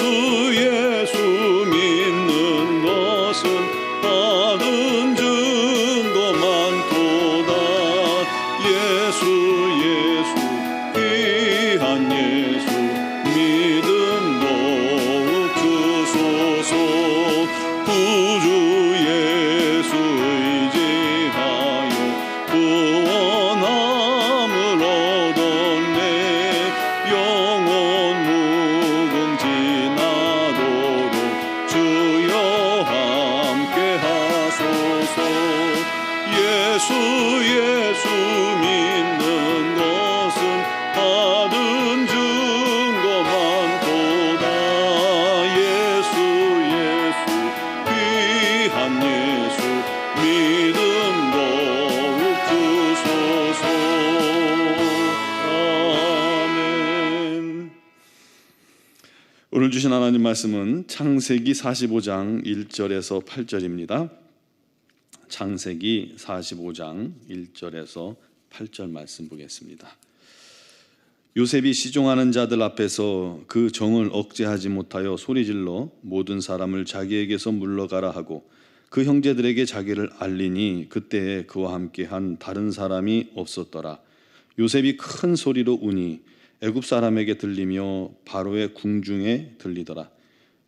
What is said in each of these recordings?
예 말씀은 창세기 45장 1절에서 8절입니다. 창세기 45장 1절에서 8절 말씀 보겠습니다. 요셉이 시종하는 자들 앞에서 그 정을 억제하지 못하여 소리질러 모든 사람을 자기에게서 물러가라 하고 그 형제들에게 자기를 알리니 그때에 그와 함께 한 다른 사람이 없었더라. 요셉이 큰 소리로 우니 애굽 사람에게 들리며 바로의 궁중에 들리더라.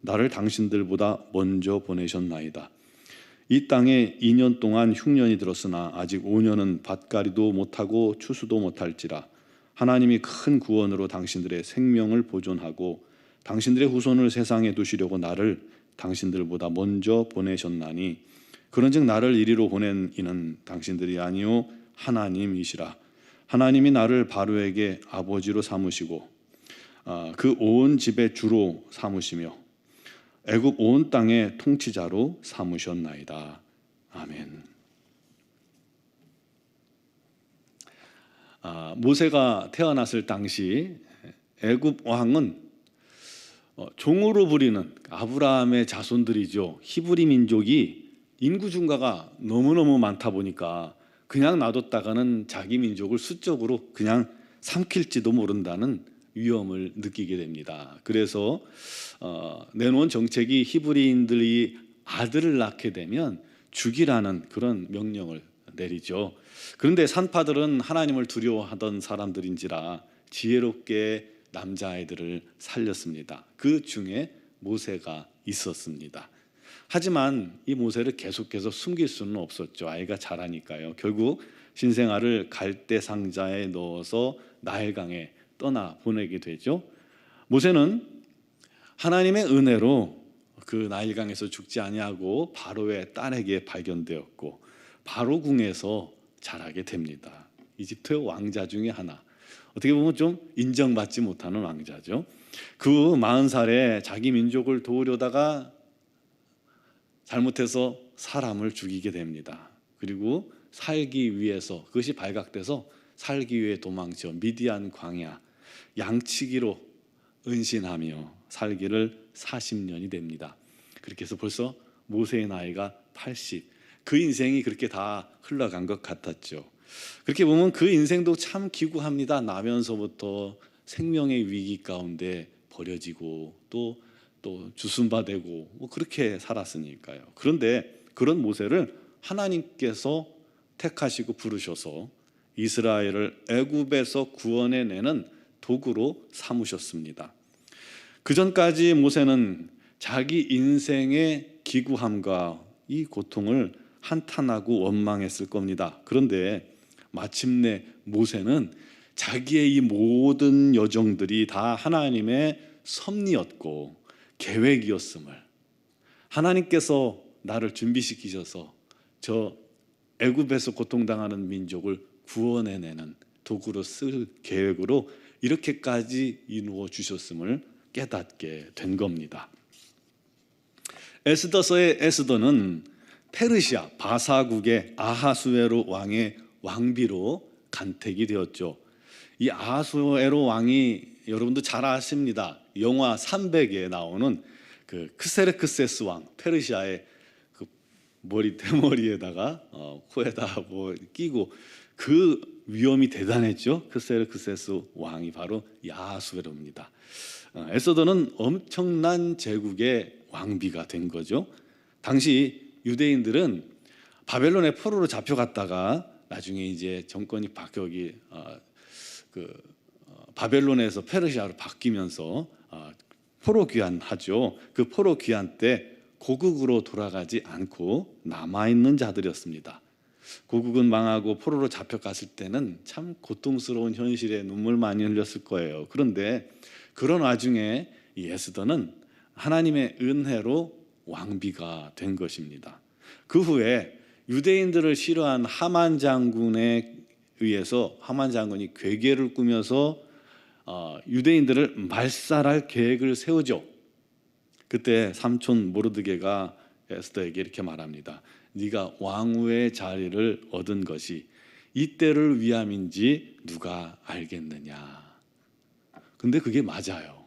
나를 당신들보다 먼저 보내셨나이다. 이 땅에 2년 동안 흉년이 들었으나 아직 5년은 밭가리도 못하고 추수도 못할지라 하나님이 큰 구원으로 당신들의 생명을 보존하고 당신들의 후손을 세상에 두시려고 나를 당신들보다 먼저 보내셨나니 그런즉 나를 이리로 보낸 이는 당신들이 아니요 하나님이시라 하나님이 나를 바로에게 아버지로 삼으시고 아, 그온 집의 주로 삼으시며 애굽 온 땅의 통치자로 삼으셨나이다. 아멘. 아, 모세가 태어났을 당시 애굽 왕은 어, 종으로 부리는 아브라함의 자손들이죠. 히브리 민족이 인구 증가가 너무너무 많다 보니까 그냥 놔뒀다가는 자기 민족을 수적으로 그냥 삼킬지도 모른다는 위험을 느끼게 됩니다. 그래서 어, 내놓은 정책이 히브리인들이 아들을 낳게 되면 죽이라는 그런 명령을 내리죠. 그런데 산파들은 하나님을 두려워하던 사람들인지라 지혜롭게 남자아이들을 살렸습니다. 그 중에 모세가 있었습니다. 하지만 이 모세를 계속해서 숨길 수는 없었죠. 아이가 자라니까요. 결국 신생아를 갈대 상자에 넣어서 나일강에 떠나 보내게 되죠. 모세는 하나님의 은혜로 그 나일강에서 죽지 아니하고 바로의 딸에게 발견되었고 바로 궁에서 자라게 됩니다. 이집트의 왕자 중에 하나. 어떻게 보면 좀 인정받지 못하는 왕자죠. 그 40살에 자기 민족을 도우려다가 잘못해서 사람을 죽이게 됩니다. 그리고 살기 위해서 그것이 발각돼서 살기 위해 도망쳐 미디안 광야 양치기로 은신하며 살기를 40년이 됩니다. 그렇게 해서 벌써 모세의 나이가 80. 그 인생이 그렇게 다 흘러간 것 같았죠. 그렇게 보면 그 인생도 참 기구합니다. 나면서부터 생명의 위기 가운데 버려지고 또 또 주순바되고 뭐 그렇게 살았으니까요. 그런데 그런 모세를 하나님께서 택하시고 부르셔서 이스라엘을 애굽에서 구원해 내는 도구로 삼으셨습니다. 그 전까지 모세는 자기 인생의 기구함과 이 고통을 한탄하고 원망했을 겁니다. 그런데 마침내 모세는 자기의 이 모든 여정들이 다 하나님의 섭리였고 계획이었음을 하나님께서 나를 준비시키셔서 저 애굽에서 고통당하는 민족을 구원해내는 도구로 쓸 계획으로 이렇게까지 이루어 주셨음을 깨닫게 된 겁니다. 에스더서의 에스더는 페르시아 바사국의 아하수에로 왕의 왕비로 간택이 되었죠. 이 아하수에로 왕이 여러분도 잘 아십니다. 영화 300에 나오는 그 크세르크세스 왕 페르시아의 그 머리 대머리에다가 어, 코에다 뭐 끼고 그 위험이 대단했죠. 크세르크세스 왕이 바로 야수에로입니다. 어, 에서더는 엄청난 제국의 왕비가 된 거죠. 당시 유대인들은 바벨론의 포로로 잡혀갔다가 나중에 이제 정권이 바뀌기 어, 그 어, 바벨론에서 페르시아로 바뀌면서 어, 포로 귀환하죠. 그 포로 귀환 때 고국으로 돌아가지 않고 남아 있는 자들이었습니다. 고국은 망하고 포로로 잡혀갔을 때는 참 고통스러운 현실에 눈물 많이 흘렸을 거예요. 그런데 그런 와중에 이 에스더는 하나님의 은혜로 왕비가 된 것입니다. 그 후에 유대인들을 싫어한 하만 장군에 의해서 하만 장군이 괴계를 꾸며서 어, 유대인들을 말살할 계획을 세우죠. 그때 삼촌 모르드게가 에스더에게 이렇게 말합니다. 네가 왕후의 자리를 얻은 것이 이때를 위함인지 누가 알겠느냐. 근데 그게 맞아요.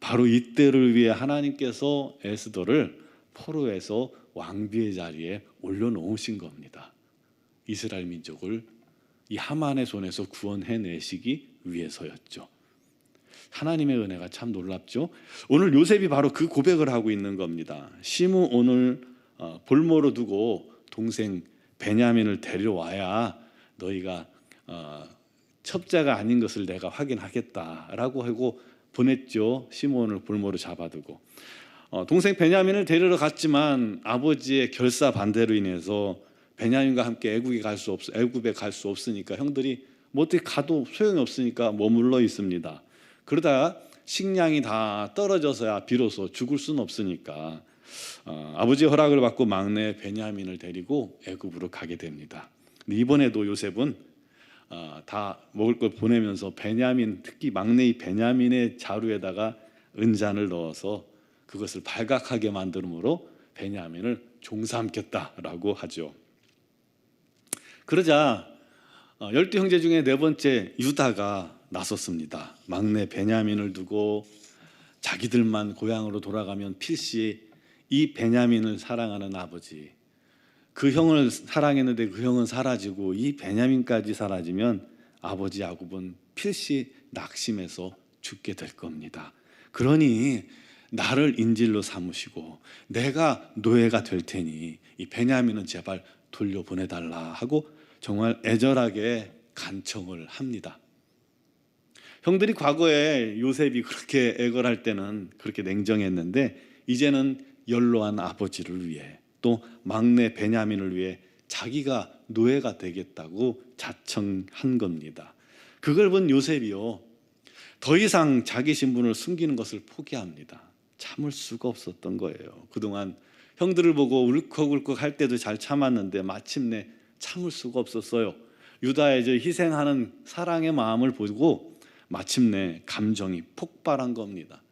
바로 이때를 위해 하나님께서 에스더를 포로에서 왕비의 자리에 올려놓으신 겁니다. 이스라엘 민족을 이 하만의 손에서 구원해 내시기 위해서였죠. 하나님의 은혜가 참 놀랍죠. 오늘 요셉이 바로 그 고백을 하고 있는 겁니다. 시므 오늘 어, 볼모로 두고 동생 베냐민을 데려와야 너희가 어, 첩자가 아닌 것을 내가 확인하겠다라고 하고 보냈죠. 시몬을 볼모로 잡아두고 어, 동생 베냐민을 데리러 갔지만 아버지의 결사 반대로 인해서 베냐민과 함께 애국에 갈 수 없, 애국에 갈 수 없으니까 형들이 뭐 어떻게 가도 소용이 없으니까 머물러 있습니다. 그러다가 식량이 다 떨어져서야 비로소 죽을 수는 없으니까 어, 아버지의 허락을 받고 막내 베냐민을 데리고 애굽으로 가게 됩니다. 이번에도 요셉은 어, 다 먹을 걸 보내면서 베냐민 특히 막내의 베냐민의 자루에다가 은잔을 넣어서 그것을 발각하게 만들므로 베냐민을 종삼켰다라고 하죠. 그러자 어, 열두 형제 중에 네 번째 유다가 나섰습니다. 막내 베냐민을 두고 자기들만 고향으로 돌아가면 필시 이 베냐민을 사랑하는 아버지 그 형을 사랑했는데 그 형은 사라지고 이 베냐민까지 사라지면 아버지 야곱은 필시 낙심해서 죽게 될 겁니다. 그러니 나를 인질로 삼으시고 내가 노예가 될 테니 이 베냐민은 제발 돌려보내달라 하고 정말 애절하게 간청을 합니다. 형들이 과거에 요셉이 그렇게 애걸할 때는 그렇게 냉정했는데 이제는 연로한 아버지를 위해 또 막내 베냐민을 위해 자기가 노예가 되겠다고 자청한 겁니다. 그걸 본 요셉이요. 더 이상 자기 신분을 숨기는 것을 포기합니다. 참을 수가 없었던 거예요. 그동안 형들을 보고 울컥울컥 할 때도 잘 참았는데 마침내 참을 수가 없었어요. 유다의 저 희생하는 사랑의 마음을 보고 마침내 감정이 폭발한 겁니다.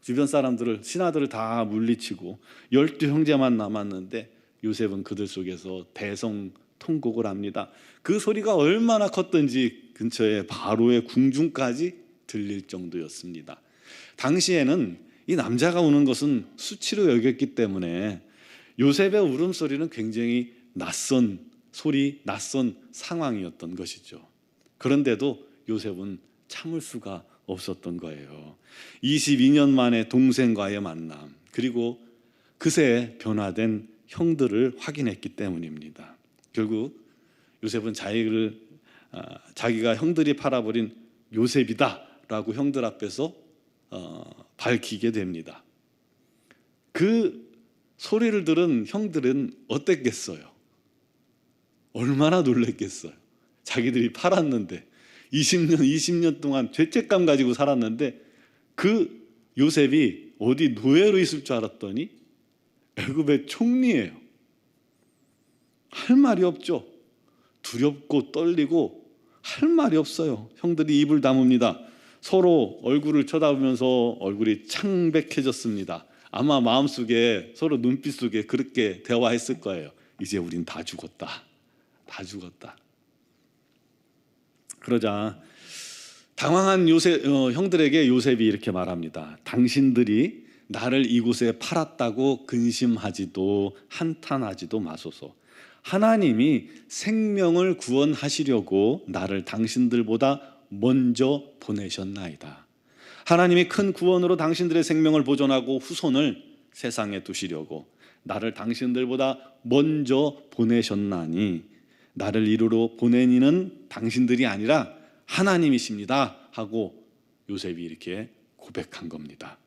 주변 사람들을 신하들을 다 물리치고 열두 형제만 남았는데 요셉은 그들 속에서 대성 통곡을 합니다. 그 소리가 얼마나 컸던지 근처에 바로의 궁중까지 들릴 정도였습니다. 당시에는 이 남자가 우는 것은 수치로 여겼기 때문에 요셉의 울음소리는 굉장히 낯선 소리, 낯선 상황이었던 것이죠. 그런데도 요셉은 참을 수가 없었던 거예요. 22년 만에 동생과의 만남, 그리고 그새 변화된 형들을 확인했기 때문입니다. 결국 요셉은 자기를 아, 자기가 형들이 팔아버린 요셉이다라고 형들 앞에서 어, 밝히게 됩니다. 그 소리를 들은 형들은 어땠겠어요? 얼마나 놀랬겠어요? 자기들이 팔았는데 20년, 20년 동안 죄책감 가지고 살았는데 그 요셉이 어디 노예로 있을 줄 알았더니 애굽의 총리예요. 할 말이 없죠. 두렵고 떨리고 할 말이 없어요. 형들이 입을 다뭅니다. 서로 얼굴을 쳐다보면서 얼굴이 창백해졌습니다. 아마 마음속에 서로 눈빛 속에 그렇게 대화했을 거예요. 이제 우린 다 죽었다. 다 죽었다. 그러자 당황한 요셉 어, 형들에게 요셉이 이렇게 말합니다. 당신들이 나를 이곳에 팔았다고 근심하지도 한탄하지도 마소서. 하나님이 생명을 구원하시려고 나를 당신들보다 먼저 보내셨나이다. 하나님이 큰 구원으로 당신들의 생명을 보존하고 후손을 세상에 두시려고 나를 당신들보다 먼저 보내셨나니 나를 이루러 보낸 이는 당신들이 아니라 하나님이십니다 하고 요셉이 이렇게 고백한 겁니다.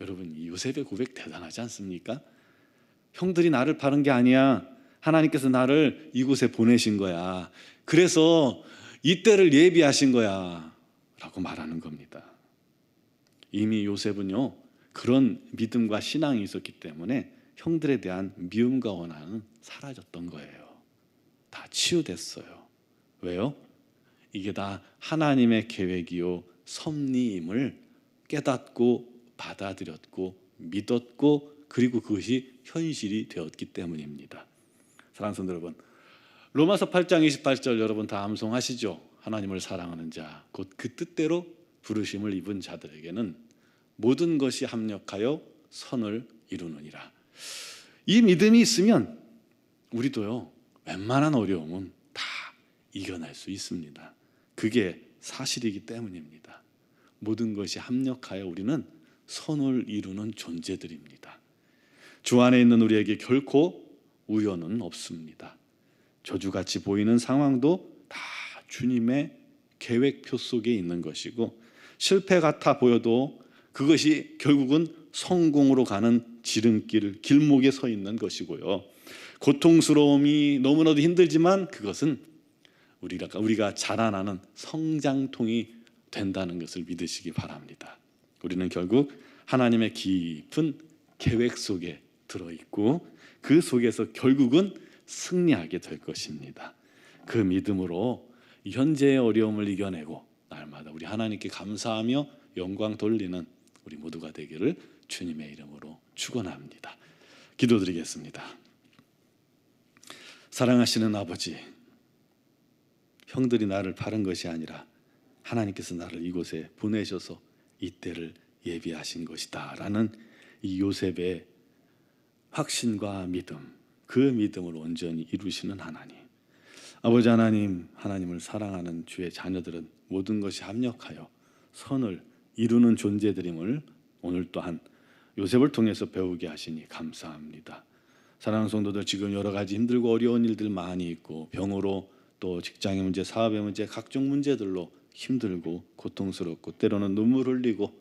여러분 이 요셉의 고백 대단하지 않습니까? 형들이 나를 파는 게 아니야. 하나님께서 나를 이곳에 보내신 거야. 그래서 이때를 예비하신 거야. 라고 말하는 겁니다. 이미 요셉은요, 그런 믿음과 신앙이 있었기 때문에 형들에 대한 미움과 원한은 사라졌던 거예요. 다 치유됐어요. 왜요? 이게 다 하나님의 계획이요, 섭리임을 깨닫고 받아들였고 믿었고 그리고 그것이 현실이 되었기 때문입니다. 사랑하는 여러분, 로마서 8장 28절 여러분 다 암송하시죠? 하나님을 사랑하는 자, 곧 그 뜻대로 부르심을 입은 자들에게는 모든 것이 합력하여 선을 이루느니라. 이 믿음이 있으면 우리도요 웬만한 어려움은 다 이겨낼 수 있습니다. 그게 사실이기 때문입니다. 모든 것이 합력하여 우리는 선을 이루는 존재들입니다. 주 안에 있는 우리에게 결코 우연은 없습니다. 저주같이 보이는 상황도 다 주님의 계획표 속에 있는 것이고 실패 같아 보여도 그것이 결국은 성공으로 가는 지름길 길목에 서 있는 것이고요. 고통스러움이 너무나도 힘들지만 그것은 우리가 우리가 자라나는 성장통이 된다는 것을 믿으시기 바랍니다. 우리는 결국 하나님의 깊은 계획 속에 들어 있고 그 속에서 결국은 승리하게 될 것입니다. 그 믿음으로 이 현재의 어려움을 이겨내고 날마다 우리 하나님께 감사하며 영광 돌리는 우리 모두가 되기를 주님의 이름으로 축원합니다. 기도드리겠습니다. 사랑하시는 아버지, 형들이 나를 바른 것이 아니라 하나님께서 나를 이곳에 보내셔서 이때를 예비하신 것이다 라는 이 요셉의 확신과 믿음, 그 믿음을 온전히 이루시는 하나님. 아버지 하나님, 하나님을 사랑하는 주의 자녀들은 모든 것이 합력하여 선을 이루는 존재들임을 오늘 또한 요셉을 통해서 배우게 하시니 감사합니다. 사랑하는 성도들 지금 여러 가지 힘들고 어려운 일들 많이 있고 병으로 또 직장의 문제, 사업의 문제, 각종 문제들로 힘들고 고통스럽고 때로는 눈물 흘리고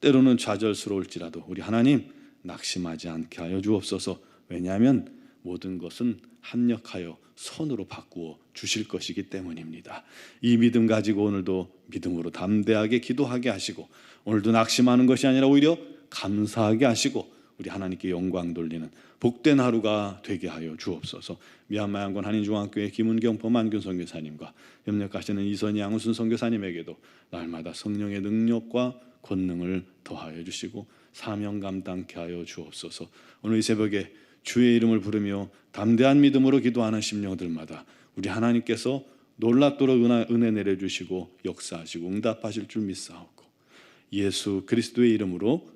때로는 좌절스러울지라도 우리 하나님 낙심하지 않게 하여 주옵소서. 왜냐하면 모든 것은 합력하여 선으로 바꾸어 주실 것이기 때문입니다. 이 믿음 가지고 오늘도 믿음으로 담대하게 기도하게 하시고 오늘도 낙심하는 것이 아니라 오히려 감사하게 하시고 우리 하나님께 영광 돌리는 복된 하루가 되게 하여 주옵소서. 미얀마 양권 한인중앙교회 김은경 범한균 선교사님과 협력하시는 이선희 양우순 선교사님에게도 날마다 성령의 능력과 권능을 더하여 주시고 사명 감당케 하여 주옵소서. 오늘 이 새벽에 주의 이름을 부르며 담대한 믿음으로 기도하는 심령들마다 우리 하나님께서 놀랍도록 은혜, 은혜 내려 주시고 역사하시고 응답하실 줄 믿사옵고 예수 그리스도의 이름으로